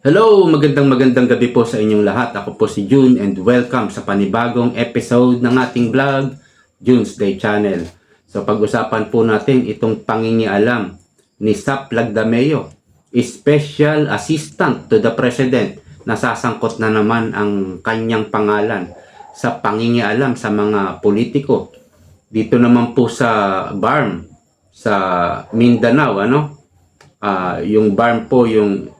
Hello, magandang magandang gabi po sa inyong lahat. Ako po si June and welcome sa panibagong episode ng ating vlog, June's Day Channel. So pag-usapan po natin itong pangingialam ni Sap Lagdameo, Special Assistant to the President. Nasasangkot na naman ang kanyang pangalan sa pangingialam sa mga politiko. Dito naman po sa BARM, sa Mindanao, ano? Ah, yung BARM po, yung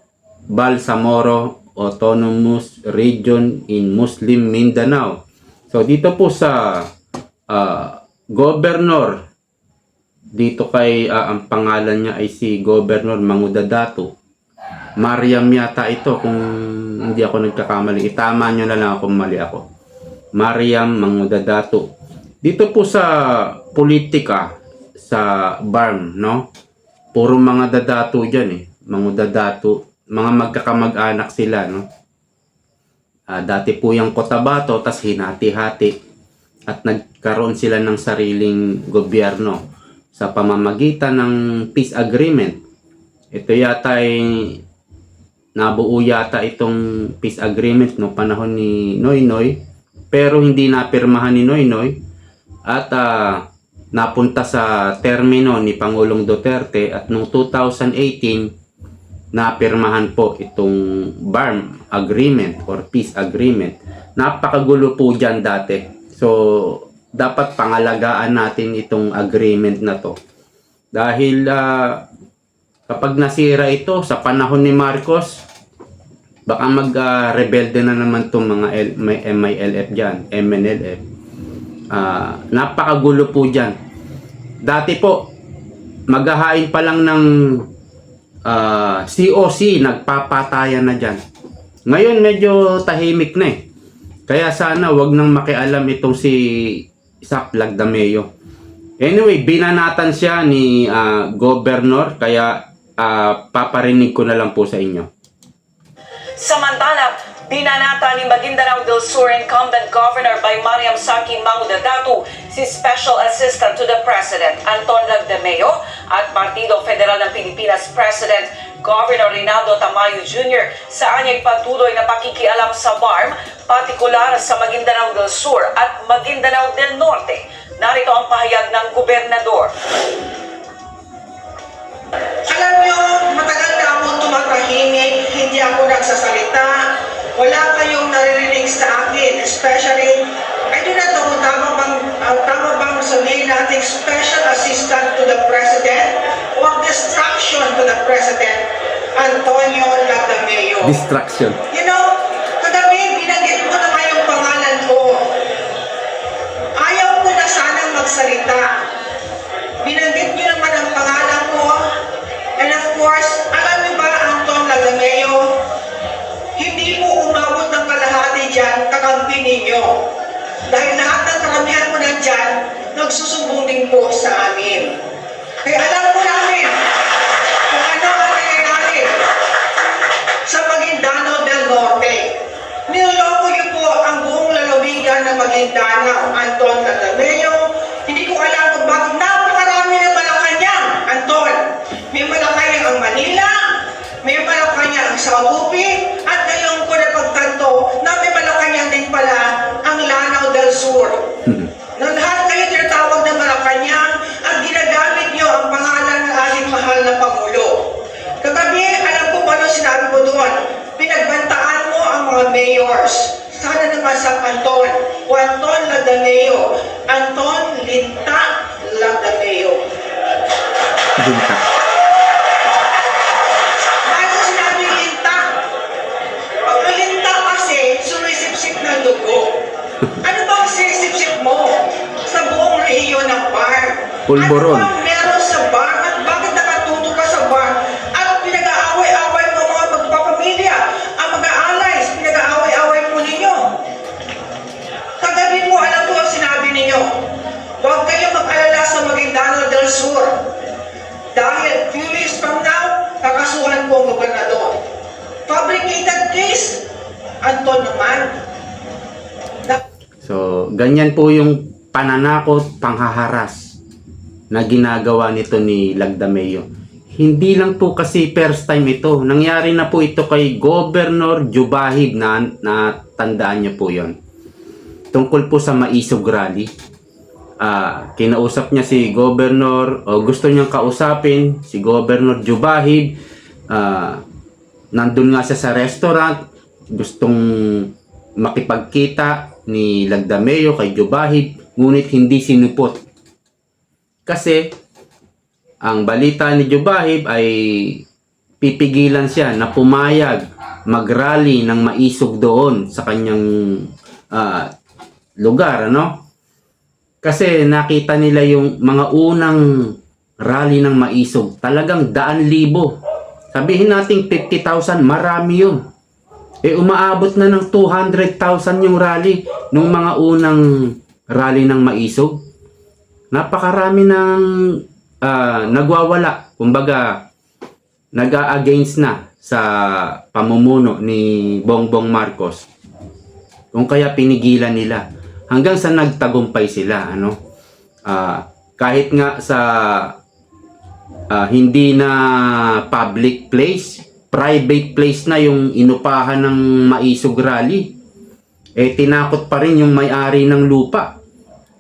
Balsamoro Autonomous Region in Muslim Mindanao. So dito po sa ah, governor dito kay ah, ang pangalan niya ay si Governor Mangudadato. Mariam yata ito kung hindi ako nagkakamali. Itama nyo na lang kung mali ako. Mariam Mangudadato. Dito po sa politika sa BARM, no? Puro mga dadato dyan eh. Mangudadato mga magkakamag-anak sila, no? Ah, dati po yung Cotabato, tas hinati-hati. At nagkaroon sila ng sariling gobyerno sa pamamagitan ng peace agreement. Ito yata ay nabuo yata itong peace agreement no panahon ni Noy Noy pero hindi napirmahan ni Noy Noy at ah, napunta sa termino ni Pangulong Duterte at noong 2018 napirmahan po itong BARM agreement or peace agreement. Napakagulo po dyan dati. So, dapat pangalagaan natin itong agreement na to. Dahil ah, kapag nasira ito sa panahon ni Marcos, baka mag-rebelde na naman itong mga L- may MILF dyan, MNLF. Ah, napakagulo po dyan. Dati po, maghahain pa lang ng ah, COC, nagpapatayan na dyan. Ngayon medyo tahimik na eh. Kaya sana wag nang makialam itong si Isaac Lagdameo. Anyway, binanatan siya ni ah, Governor kaya ah, paparinig ko na lang po sa inyo. Samantala, binanata ni Maguindanao del Sur incumbent governor by Mariam Saki Mangudadatu si Special Assistant to the President Anton Lagdameo at Partido Federal ng Pilipinas President Governor Rinaldo Tamayo Jr. sa anyay patuloy na pakikialam sa BARM, partikular sa Maguindanao del Sur at Maguindanao del Norte. Narito ang pahayag ng gobernador. Alam nyo, matagal na akong tumatahimik, hindi ako nagsasalita, wala kayong naririnig sa akin, especially, I do not know tama bang, uh, tama bang sabihin natin special assistant to the president or distraction to the president, Antonio Lagdameo. Distraction. You know, kagabi, binanggit mo na kayong pangalan ko. Ayaw ko na sanang magsalita. Binanggit niyo naman ang pangalan ko. And of course, dyan, kakampi ninyo. Dahil lahat ng karamihan mo na dyan, nagsusumbong din po sa amin. Kaya alam mo namin kung ano ang nangyayari sa Maguindanao del Norte. Niloloko niyo po ang buong lalawigan ng Maguindanao, Anton Tatameo. Hindi ko alam kung bakit napakarami ng Malacanang, Anton. May Malacanang ang Manila, may Malacanang ang Saupi, at ngayon ko napagtanto na may Malacanang din pala ang Lanao del Sur. Na lahat kayo tinatawag na Malacanang at ginagamit niyo ang pangalan ng ating mahal na Pangulo. Kagabi, alam ko paano doon. Pinagbantaan mo ang mga mayors. Sana naman sa Anton. O Anton Ladaneo. Anton Linta Ladaneo. Dinta. Bakit ko sinabi Linta? Pag Linta kasi, sumisipsip ng dugo. Ano ba ang sinisipsip mo sa buong rehiyon ng bar? Pulburon. Ano Anton naman. Na- So, ganyan po yung pananakot, panghaharas na ginagawa nito ni Lagdameo. hindi lang po kasi first time ito. Nangyari na po ito kay Governor Jubahib na, na tandaan niyo po yon. Tungkol po sa Maisog Rally. Ah, kinausap niya si Governor o gusto niyang kausapin si Governor Jubahib. Ah, nandun nga siya sa restaurant. Gustong makipagkita ni Lagdameo kay Jubahib. Ngunit hindi sinupot. Kasi ang balita ni Jubahib ay pipigilan siya na pumayag mag-rally ng maisog doon sa kanyang ah, lugar, ano? Kasi nakita nila yung mga unang rally ng maisog, talagang daan libo. Sabihin natin 50,000, marami yun. Eh umaabot na ng 200,000 yung rally nung mga unang rally ng maisog. Napakarami ng ah, nagwawala. Kumbaga, nag-against na sa pamumuno ni Bongbong Marcos. Kung kaya pinigilan nila hanggang sa nagtagumpay sila, ano? Ah, kahit nga sa ah, hindi na public place, private place na yung inupahan ng maisog rally. Eh tinakot pa rin yung may-ari ng lupa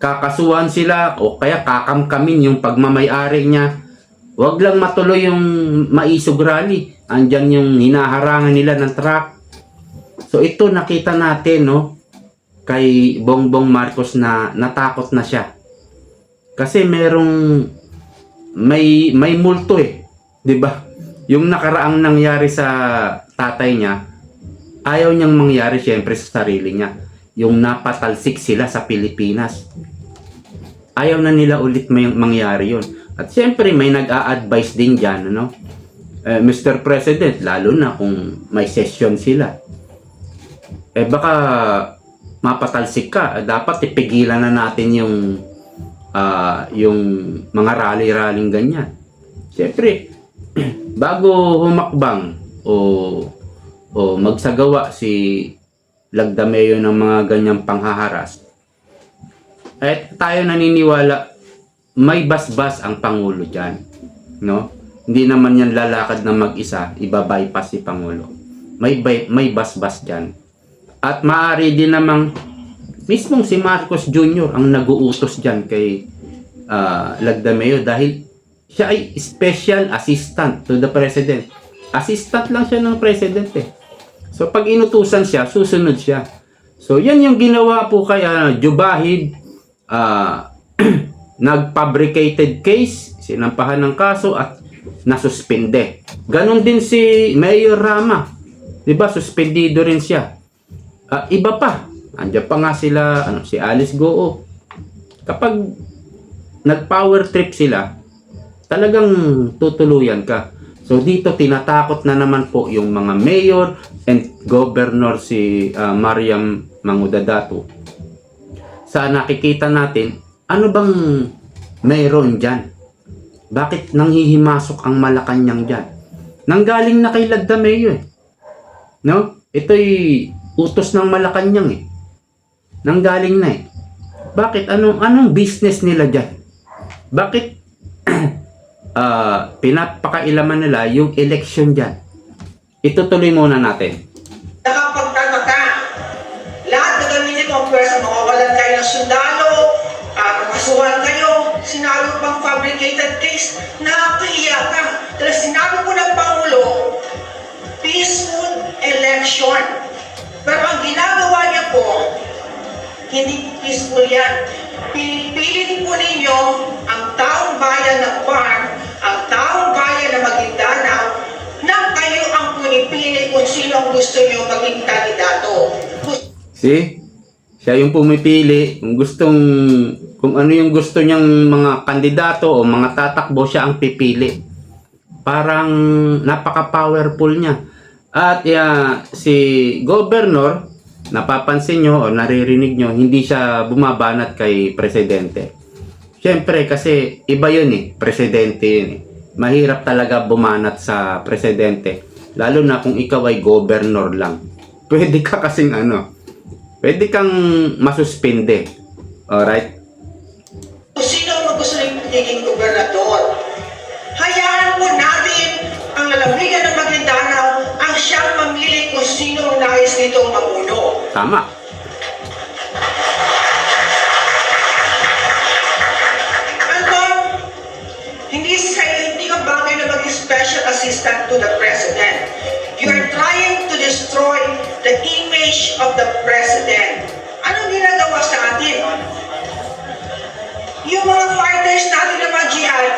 kakasuhan sila o kaya kakamkamin yung pagmamayari niya. Huwag lang matuloy yung maisog rally. Andyan yung hinaharangan nila ng truck. So ito nakita natin no kay Bongbong Marcos na natakot na siya. Kasi merong may may multo eh, 'di ba? Yung nakaraang nangyari sa tatay niya, ayaw niyang mangyari syempre sa sarili niya. Yung napatalsik sila sa Pilipinas ayaw na nila ulit may mangyari yun. At siyempre, may nag-a-advise din dyan, ano? Eh, Mr. President, lalo na kung may session sila. Eh, baka mapatalsik ka. Eh, Dapat ipigilan na natin yung ah, yung mga rally-rallying ganyan. Siyempre, bago humakbang o o magsagawa si Lagdameo ng mga ganyang panghaharas, eh tayo naniniwala may basbas ang pangulo diyan, no? Hindi naman yan lalakad na mag-isa, iba-bypass si pangulo. May bay- may basbas diyan. At maaari din namang mismong si Marcos Jr. ang nag-uutos diyan kay ah, Lagdameo dahil siya ay special assistant to the president. Assistant lang siya ng president eh. So pag inutusan siya, susunod siya. So yan yung ginawa po kay ah, Jubahid ah, nag-fabricated case, sinampahan ng kaso at nasuspende. Ganon din si Mayor Rama. 'Di ba? Suspendido rin siya. Ah, iba pa. Andiyan pa nga sila, ano, si Alice Goo. Kapag nag-power trip sila, talagang tutuluyan ka. So dito tinatakot na naman po yung mga mayor and governor si ah, Mariam Mangudadato sa nakikita natin, ano bang mayroon dyan? Bakit nanghihimasok ang Malacanang dyan? Nanggaling na kay Lagdameo eh. No? Ito'y utos ng Malacanang eh. Nanggaling na eh. Bakit? Anong, anong business nila dyan? Bakit ah pinapakailaman nila yung election dyan? Itutuloy muna natin. Nakapagtaka ka. Lahat na gamitin mo ang pwersa, mawawalan kayo ng sundalo, kakasuhan kayo, sinabi pang fabricated case, nakakahiya ka. Dahil sinabi po ng Pangulo, peaceful election. Pero ang ginagawa niya po, hindi peaceful yan. Pinipilit po ninyo ang taong bayan ng farm, na Maguindanaw, na kayo ang pinipili kung sino ang gusto nyo maging kandidato. See? Siya yung pumipili kung gustong kung ano yung gusto niyang mga kandidato o mga tatakbo siya ang pipili. Parang napaka-powerful niya. At ya, si governor, napapansin nyo o naririnig nyo, hindi siya bumabanat kay presidente. Siyempre kasi iba yun eh, presidente yun eh mahirap talaga bumanat sa presidente. Lalo na kung ikaw ay governor lang. Pwede ka kasing ano, pwede kang masuspende. Alright? Kung sino ang gusto rin magiging gobernador, hayaan mo natin ang lalawigan ng Maguindanao ang siyang mamili kung sino ang nais nitong mamuno. Tama. Special assistant to the president. You are trying to destroy the image of the president. Anong ginagawa sa atin? Yung mga fighters natin na mga jihad,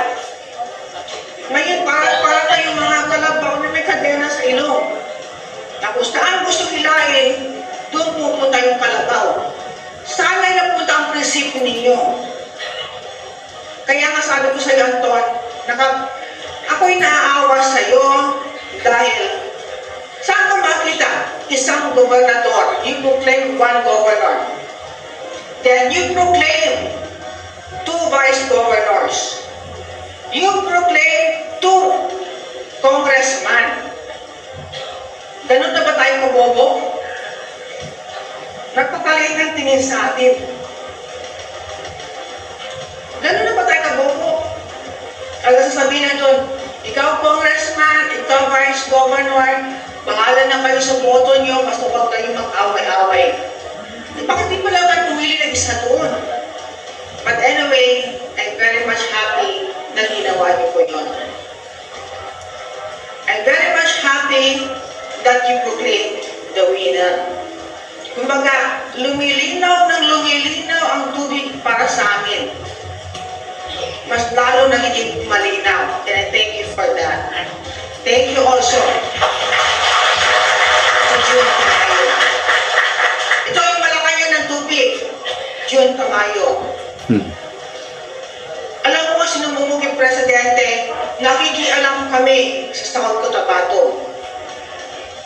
ngayon parang parang kayong mga kalabaw na may kadena sa ilong. Tapos saan gusto hilahin, doon pupunta yung kalabaw. Saan ay napunta ang prinsipyo ninyo? Kaya nga sabi ko sa iyo, Anton, naka, ako'y naaawa sa iyo dahil saan ka makita isang gobernador? You proclaim one governor. Then you proclaim two vice governors. You proclaim two congressmen. Ganun na ba tayo kabobo? Nagpapaliit ng tingin sa atin. Ganun na ba tayo kabobo? Ang sasabihin na doon, ikaw congressman, ikaw vice governor, bahala na kayo sa boto nyo, basta huwag kayo mag-away-away. Eh, Bakit di pala kayo pumili ng isa doon? But anyway, I'm very much happy na ginawa niyo po yun. I'm very much happy that you proclaimed the winner. Kumbaga, lumilinaw ng lumilinaw ang tubig para sa amin mas lalo nagiging malinaw. And I thank you for that. Thank you also sa June Tamayo. Ito yung malakayan ng tubig. June Tamayo. Hmm. Alam mo kasi nung bumuging presidente, nakikialam kami sa South Cotabato.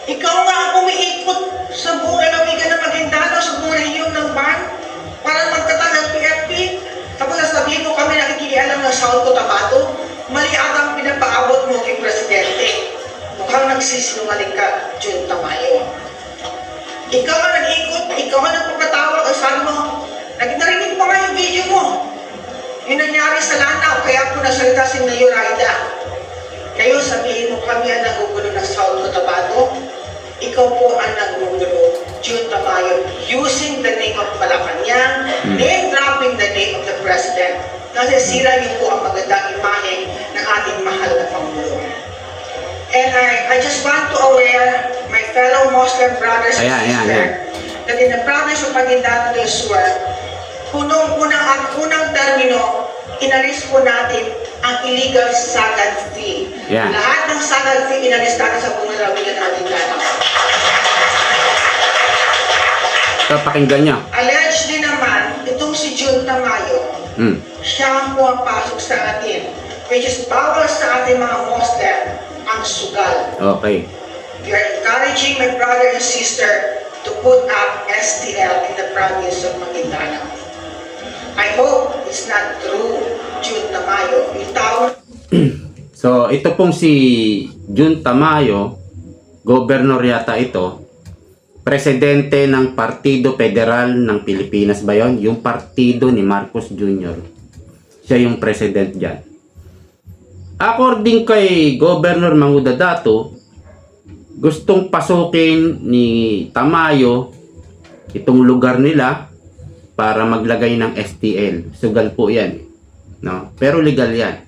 Ikaw nga ang umiikot sa buong lalawigan ng Maguindano, sa buong rehiyon ng BAN, para magtatag ng PFP. Tapos sasabihin mo kami nakikialam ng South Cotabato, mali ata ang pinapaabot mo kay presidente. Mukhang nagsisinungaling ka, June Tamayo. Ikaw ang nag-ikot, ikaw ang nagpapatawag, sabi mo, narinig pa nga yung video mo. Yung nangyari sa Lanao, kaya po nasalita si Mayor Aida. Kayo sabihin mo kami ang nagugulo ng South Cotabato, ikaw po ang nagugulo, June Tamayo, using the name of Malacanang, name dropping the name of the President. Kasi sira niyo po ang magandang imahe ng ating mahal na Pangulo. And I, I just want to aware my fellow Muslim brothers and sisters that in the province of Maguindano del Sur, punong-unang at unang termino, inalis po natin ang illegal sagad fee. Yan. Lahat ng sagad fee inalis natin sa buong lalawigan ng Maguindano. So, pakinggan nyo. Allegedly naman, itong si June Tamayo, Hmm. siya ang pumapasok sa atin, which is bawal sa ating mga Muslim ang sugal. Okay. We are encouraging my brother and sister to put up STL in the province of Maguindano. I hope it's not true, June Tamayo. Tao So, ito pong si Jun Tamayo, governor yata ito, presidente ng Partido Federal ng Pilipinas ba yon? Yung partido ni Marcos Jr. Siya yung president dyan. According kay Governor Manguda Dato, gustong pasukin ni Tamayo itong lugar nila para maglagay ng STL. Sugal po yan. No? Pero legal yan.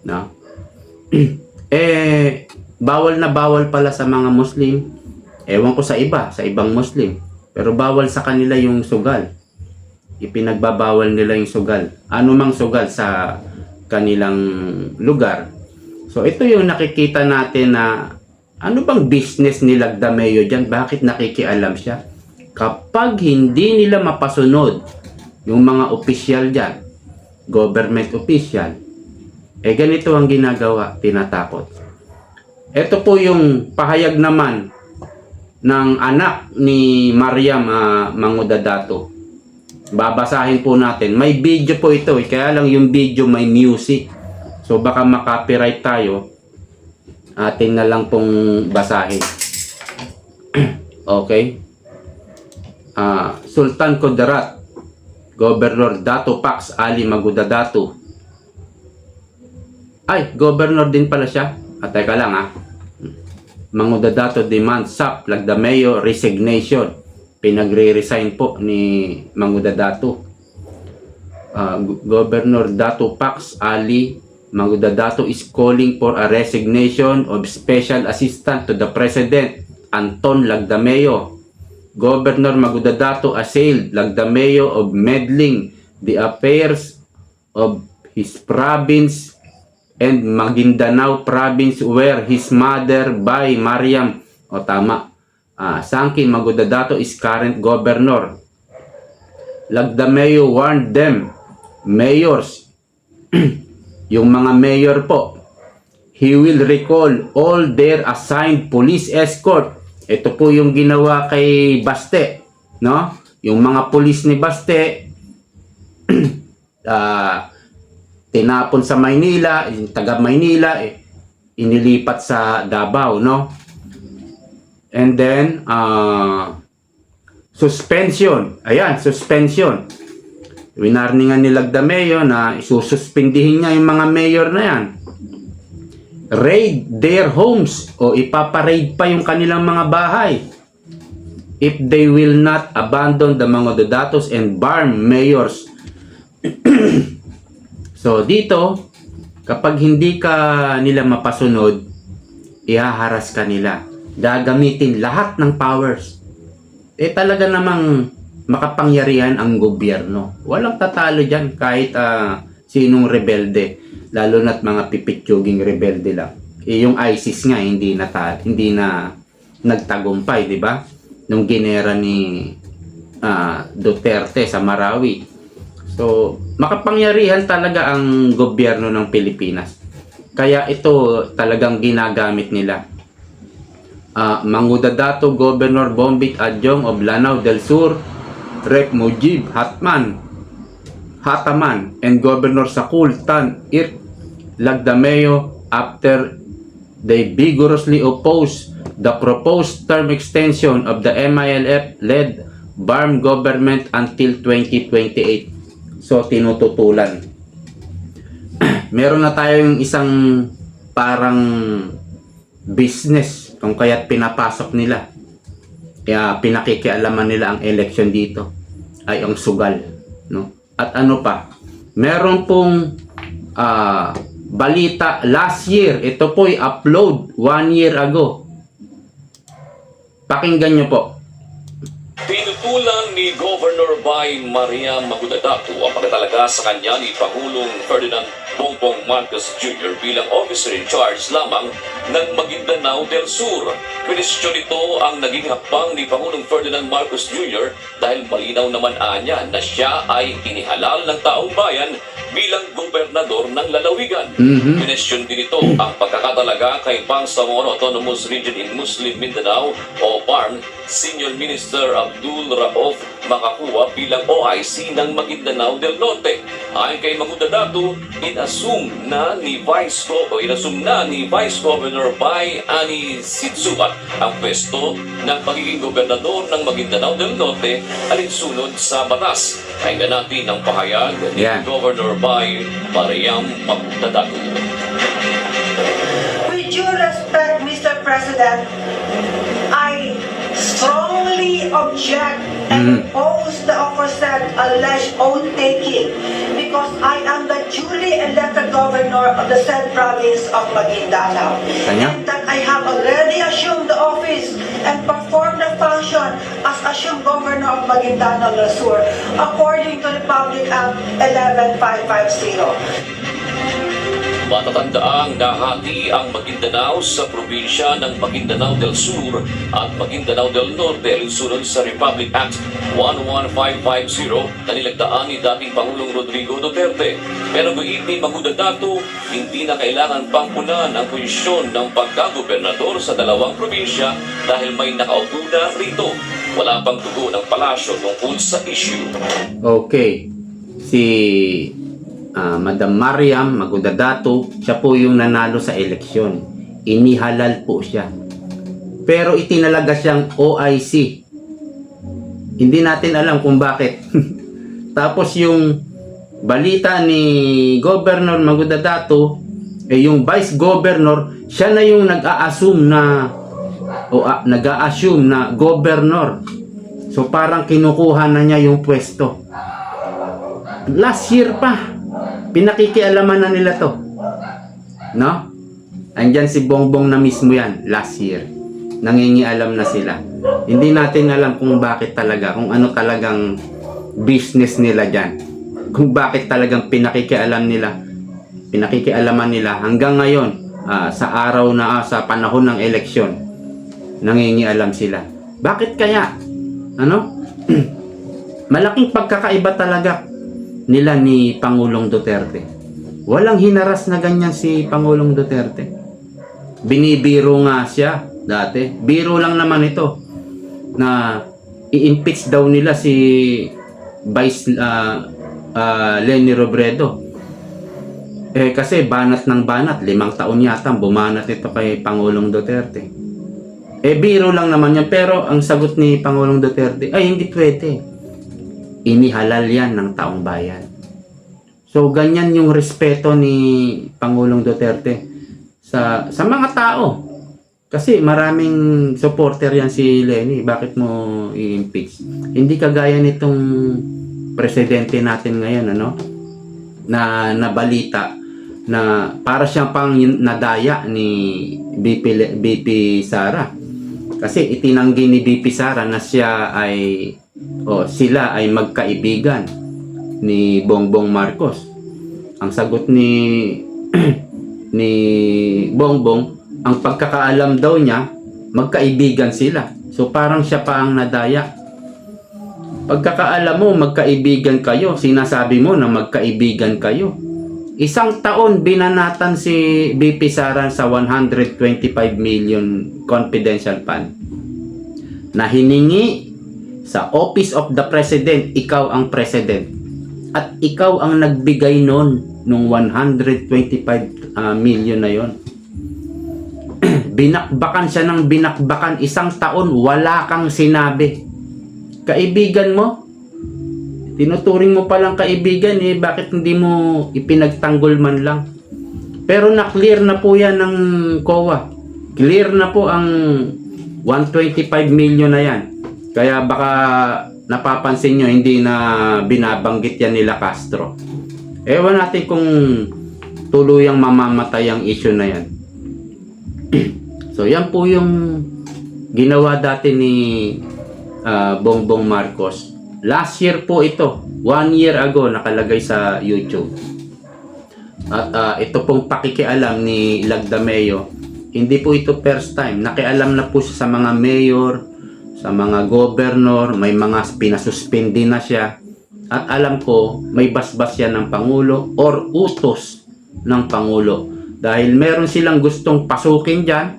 No? eh, bawal na bawal pala sa mga Muslim. Ewan ko sa iba, sa ibang Muslim. Pero bawal sa kanila yung sugal. Ipinagbabawal nila yung sugal. Ano mang sugal sa kanilang lugar. So ito yung nakikita natin na ano bang business ni Lagdameo dyan? Bakit nakikialam siya? Kapag hindi nila mapasunod yung mga opisyal dyan, government official, eh ganito ang ginagawa, tinatakot. Ito po yung pahayag naman ng anak ni Mariam uh, Mangudadato. Babasahin po natin. May video po ito, eh, kaya lang yung video may music. So baka makopyright tayo. Atin na lang pong basahin. okay? Ah, Sultan Kudarat, Governor Dato Pax Ali Magudadato. Ay, governor din pala siya. At teka lang ah. Mangudadato demand SAP Lagdameo resignation. pinagre-resign po ni Manguda Dato. Uh, Gu- Governor Dato Pax Ali Manguda Dato is calling for a resignation of Special Assistant to the President Anton Lagdameo. Governor Maguda Dato assailed Lagdameo of meddling the affairs of his province and Maguindanao province where his mother by Mariam o tama ah, Sangkin Magudadato is current governor. Lagdameo warned them mayors yung mga mayor po he will recall all their assigned police escort. Ito po yung ginawa kay Baste no? Yung mga police ni Baste ah tinapon sa Maynila, yung taga Maynila, eh, inilipat sa Davao, no? And then, uh, suspension. Ayan, suspension. Winarningan ni Lagdameo na isususpindihin niya yung mga mayor na yan. Raid their homes o ipaparaid pa yung kanilang mga bahay if they will not abandon the mga datos and barm mayors So dito, kapag hindi ka nila mapasunod, ihaharas ka nila. Gagamitin lahat ng powers. Eh talaga namang makapangyarihan ang gobyerno. Walang tatalo dyan kahit ah, sinong rebelde. Lalo na't mga pipitsuging rebelde lang. Eh, yung ISIS nga hindi na hindi na nagtagumpay, di ba? Nung ginera ni ah, Duterte sa Marawi. So, makapangyarihan talaga ang gobyerno ng Pilipinas. Kaya ito talagang ginagamit nila. Ah, Mangudadato Governor Bombit Adjong of Lanao del Sur, Rep Mujib Hatman, Hataman, and Governor Sakul Tan Ir Lagdameo after they vigorously oppose the proposed term extension of the MILF-led BARM government until 2028. So, tinututulan. Meron na tayong isang parang business kung kaya't pinapasok nila. Kaya pinakikialaman nila ang election dito ay ang sugal. No? At ano pa? Meron pong ah, balita last year. Ito po'y upload one year ago. Pakinggan nyo po. Pinutulan ni Governor Bay Maria Magudadato ang pagkatalaga sa kanya ni Pangulong Ferdinand Bongbong Marcos Jr. bilang officer in charge lamang ng Maguindanao del Sur. Question ito ang naging hakbang ni Pangulong Ferdinand Marcos Jr. dahil malinaw naman anya na siya ay inihalal ng taong bayan bilang gobernador ng lalawigan. Mhm. Question din ito ang pagkakatalaga kay Bangsamoro Autonomous Region in Muslim Mindanao o BARM Senior Minister Abdul Raouf Makakuha bilang OIC ng Maguindanao del Norte. Ayon kay Magudadato, inassume na ni Vice Go o inassume na ni Vice Governor Bay Ani Sitsuat ang pwesto ng pagiging gobernador ng Maguindanao del Norte alinsunod sa batas. Pakinggan natin ang pahayag ni Yan. Governor Bay Mariam Magudadato. With due respect, Mr. President, object and mm-hmm. oppose the aforesaid alleged oath-taking because I am the duly elected governor of the said province of Maguindanao. And that I have already assumed the office and performed the function as assumed governor of Maguindanao del Sur according to Republic Act 11550. Matatandaang nahati ang Maguindanao sa probinsya ng Maguindanao del Sur at Maguindanao del Norte alinsunod sa Republic Act 11550 na nilagdaan ni dating Pangulong Rodrigo Duterte. Pero gayon ni Magudadato, hindi na kailangan pangkunan ang posisyon ng pagkagobernador sa dalawang probinsya dahil may nakaupo na rito. Wala pang tugo ng palasyo tungkol sa issue. Okay. Si ah, Madam Mariam Magudadato, siya po yung nanalo sa eleksyon. Inihalal po siya. Pero itinalaga siyang OIC. Hindi natin alam kung bakit. Tapos yung balita ni Governor Magudadato, eh yung Vice Governor, siya na yung nag-a-assume na o ah, nag-a-assume na governor. So parang kinukuha na niya yung pwesto. Last year pa, pinakikialaman na nila to. No? Andyan si Bongbong na mismo yan, last year. Nangingialam na sila. Hindi natin alam kung bakit talaga, kung ano talagang business nila dyan. Kung bakit talagang pinakikialam nila, pinakikialaman nila hanggang ngayon, ah, sa araw na, ah, sa panahon ng eleksyon, nangingialam sila. Bakit kaya? Ano? Malaking pagkakaiba talaga nila ni Pangulong Duterte. Walang hinaras na ganyan si Pangulong Duterte. Binibiro nga siya dati. Biro lang naman ito na i-impeach daw nila si Vice ah, ah, Lenny Robredo. Eh kasi banat ng banat, limang taon yata bumanat ito kay Pangulong Duterte. Eh biro lang naman yan pero ang sagot ni Pangulong Duterte ay hindi pwede. Inihalal yan ng taong bayan. So ganyan yung respeto ni Pangulong Duterte sa sa mga tao. Kasi maraming supporter yan si Lenny. Bakit mo i-impeach? Hindi kagaya nitong presidente natin ngayon, ano? Na nabalita na para siyang pang nadaya ni BP, BP Sara. Kasi itinanggi ni BP Sara na siya ay o sila ay magkaibigan ni Bongbong Marcos. Ang sagot ni ni Bongbong, ang pagkakaalam daw niya, magkaibigan sila. So parang siya pa ang nadaya. Pagkakaalam mo, magkaibigan kayo, sinasabi mo na magkaibigan kayo. Isang taon binanatan si BP Sara sa 125 million confidential fund na hiningi sa Office of the President, ikaw ang President. At ikaw ang nagbigay noon nung 125 ah, million na yon. binakbakan siya ng binakbakan isang taon, wala kang sinabi. Kaibigan mo, tinuturing mo palang kaibigan eh, bakit hindi mo ipinagtanggol man lang? Pero na-clear na po yan ng COA. Clear na po ang 125 million na yan. Kaya baka napapansin nyo, hindi na binabanggit yan nila Castro. Ewan natin kung tuluyang mamamatay ang issue na yan. so yan po yung ginawa dati ni ah, Bongbong Marcos. Last year po ito, one year ago nakalagay sa YouTube. At ah, ito pong pakikialam ni Lagdameo, hindi po ito first time. Nakialam na po siya sa mga mayor, sa mga governor, may mga pinasuspindi na siya. At alam ko, may basbas yan ng Pangulo or utos ng Pangulo. Dahil meron silang gustong pasukin dyan,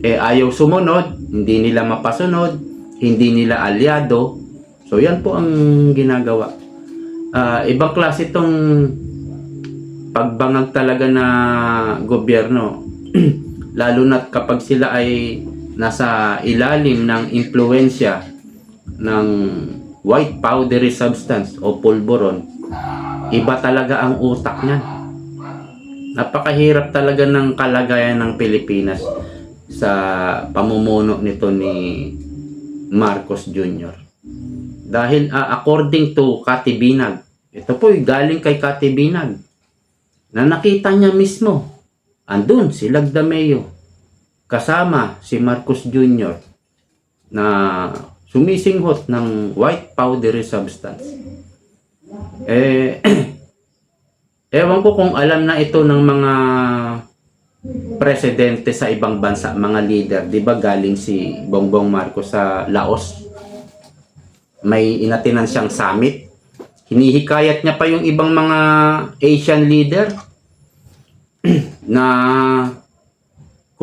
eh ayaw sumunod, hindi nila mapasunod, hindi nila aliado. So yan po ang ginagawa. Ah, ibang klase itong pagbangag talaga na gobyerno. Lalo na kapag sila ay nasa ilalim ng impluensya ng white powdery substance o pulburon, iba talaga ang utak niyan. Napakahirap talaga ng kalagayan ng Pilipinas sa pamumuno nito ni Marcos Jr. Dahil ah, according to Kati Binag, ito po galing kay Kati Binag, na nakita niya mismo, andun si Lagdameo, kasama si Marcos Jr. na sumisinghot ng white powdery substance. Eh, ewan ko kung alam na ito ng mga presidente sa ibang bansa, mga leader. Di ba galing si Bongbong Marcos sa Laos? May inatinan siyang summit. Hinihikayat niya pa yung ibang mga Asian leader na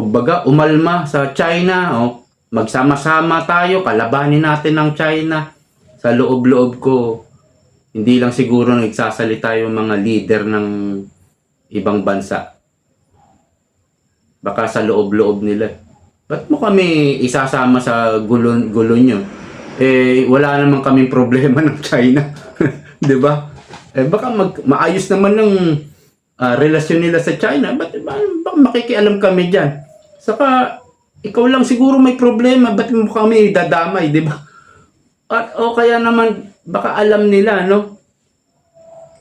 kumbaga umalma sa China o magsama-sama tayo, kalabanin natin ang China. Sa loob-loob ko, hindi lang siguro nagsasalita yung mga leader ng ibang bansa. Baka sa loob-loob nila. Ba't mo kami isasama sa gulo, gulo nyo? Eh, wala naman kaming problema ng China. ba? Eh, baka mag, maayos naman ng ah, relasyon nila sa China. Ba't ba, baka makikialam kami dyan? Saka, ikaw lang siguro may problema. Ba't mo kami dadamay, di ba? At, o kaya naman, baka alam nila, no?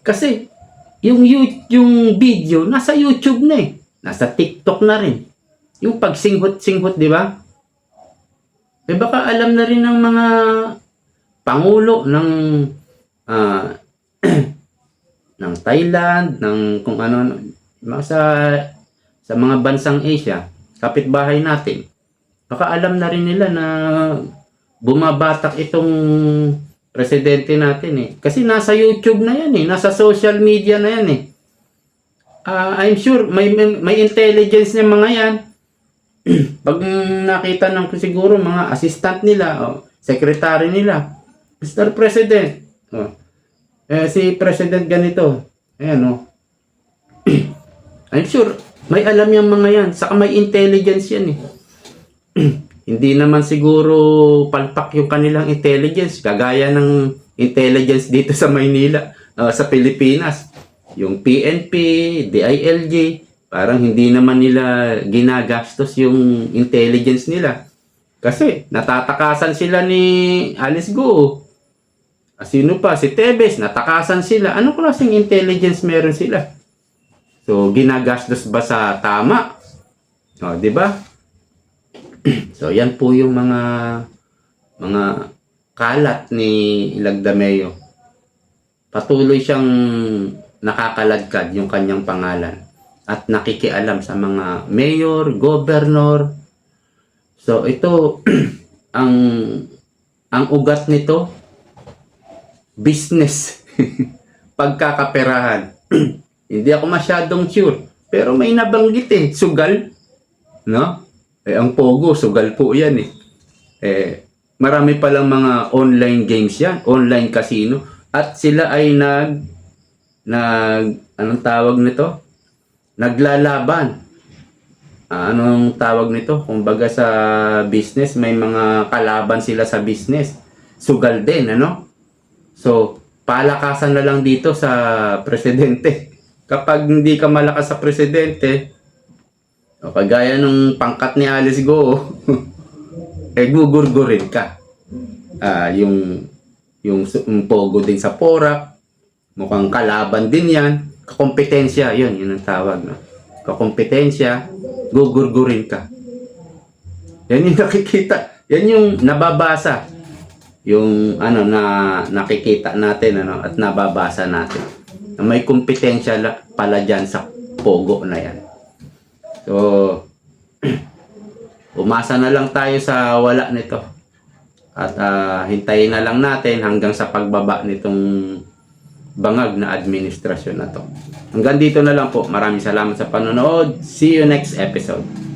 Kasi, yung, yung video, nasa YouTube na eh. Nasa TikTok na rin. Yung pagsinghot-singhot, di ba? Eh baka alam na rin ng mga pangulo ng ah, ng Thailand, ng kung ano, mga sa sa mga bansang Asia, kapitbahay natin. Baka alam na rin nila na bumabatak itong presidente natin eh. Kasi nasa YouTube na yan eh, nasa social media na yan eh. Ah, I'm sure may, may may intelligence ng mga yan. Pag nakita ng siguro mga assistant nila o secretary nila, Mr. President, oh, eh, si President ganito, ayan oh. I'm sure may alam yung mga yan, saka may intelligence yan eh. Hindi naman siguro palpak yung kanilang intelligence, kagaya ng intelligence dito sa Maynila, ah, sa Pilipinas. Yung PNP, DILG, parang hindi naman nila ginagastos yung intelligence nila. Kasi natatakasan sila ni Alice Go. Ah, Sino pa? Si Tebes, natakasan sila. Ano klaseng intelligence meron sila? So, ginagastos ba sa tama? O, di ba? so, yan po yung mga mga kalat ni Ilagdameo. Patuloy siyang nakakaladkad yung kanyang pangalan at nakikialam sa mga mayor, governor. So, ito ang ang ugat nito business pagkakaperahan hindi ako masyadong sure pero may nabanggit eh sugal no eh ang pogo sugal po yan eh eh marami palang mga online games yan online casino at sila ay nag nag anong tawag nito naglalaban Ah, anong tawag nito? Kumbaga sa business, may mga kalaban sila sa business. Sugal din, ano? So, palakasan na lang dito sa presidente. Kapag hindi ka malakas sa presidente, o kagaya ng pangkat ni Alice Go, eh gugurgurin ka. Ah, yung yung, yung pogo din sa Porak, mukhang kalaban din yan. Kakompetensya, yun, yun ang tawag. No? Kakompetensya, gugurgurin ka. Yan yung nakikita. Yan yung nababasa. Yung ano na nakikita natin ano at nababasa natin. May kompetensya la- pala dyan sa pogo na yan. So, umasa na lang tayo sa wala nito. At ah, hintayin na lang natin hanggang sa pagbaba nitong bangag na administrasyon na to. Hanggang dito na lang po. Maraming salamat sa panonood. See you next episode.